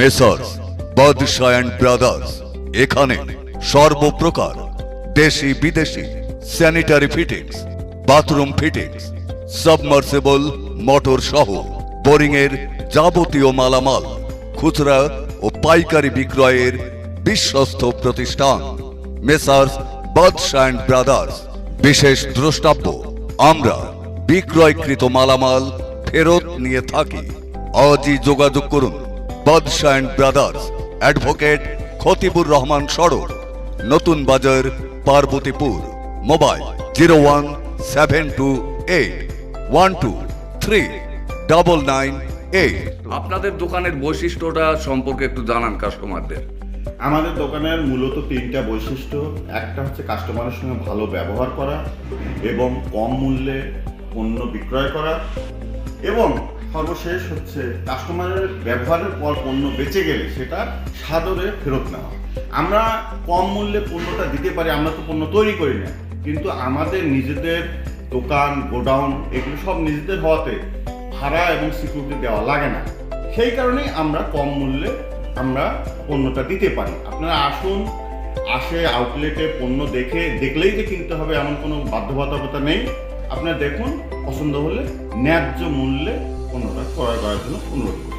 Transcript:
Messrs, বাদশাহ brothers. এখানে সর্বপ্রকার দেশি বিদেশি sanitary fittings, bathroom fittings, submersible motor সহ বোরিং এর যাবতীয় মালামাল, খুচরা ও পাইকারি বিক্রয়ের বিশ্বস্ত প্রতিষ্ঠান। মেসার্স, বাদশাহ ব্রাদার্স, বিশেষ দ্রষ্টাব্য। আমরা বিক্রয়কৃত মালামাল ফেরত নিয়ে থাকি। আজই যোগাযোগ করুন। Badshah and brothers advocate Khatibur Rahman সড়ক Natun Bazar Parbatipur mobile zero one seven two eight one two three double nine eight আপনাদের দোকানের বৈশিষ্ট্যটা সম্পর্কে একটু জানান কাস্টমারদের আমাদের দোকানের মূলত তিনটা বৈশিষ্ট্য। একটা হচ্ছে কাস্টমারের সঙ্গে ভালো ব্যবহার করা এবং কম মূল্যে পণ্য বিক্রয় করা এবং সর্বশেষ হচ্ছে কাস্টমারের ব্যবহারের পর পণ্য বেঁচে গেলে সেটা সাদরে ফেরত নেওয়া। আমরা কম মূল্যে পণ্যটা দিতে পারি, আমরা তো পণ্য তৈরি করি না। কিন্তু আমাদের নিজেদের দোকান, গোডাউন, এগুলো সব নিজেদের হওয়াতে ভাড়া এবং সিকিউরিটি দেওয়া লাগে না। সেই কারণেই আমরা কম মূল্যে আমরা পণ্যটা দিতে পারি। আপনারা আসুন, আসে আউটলেটে পণ্য দেখে, দেখলেই যে কিনতে হবে, এমন কোনো বাধ্যবাধকতা নেই। আপনারা দেখুন, পছন্দ হলে ন্যায্য মূল্যে করার জন্য অনুরোধ করুন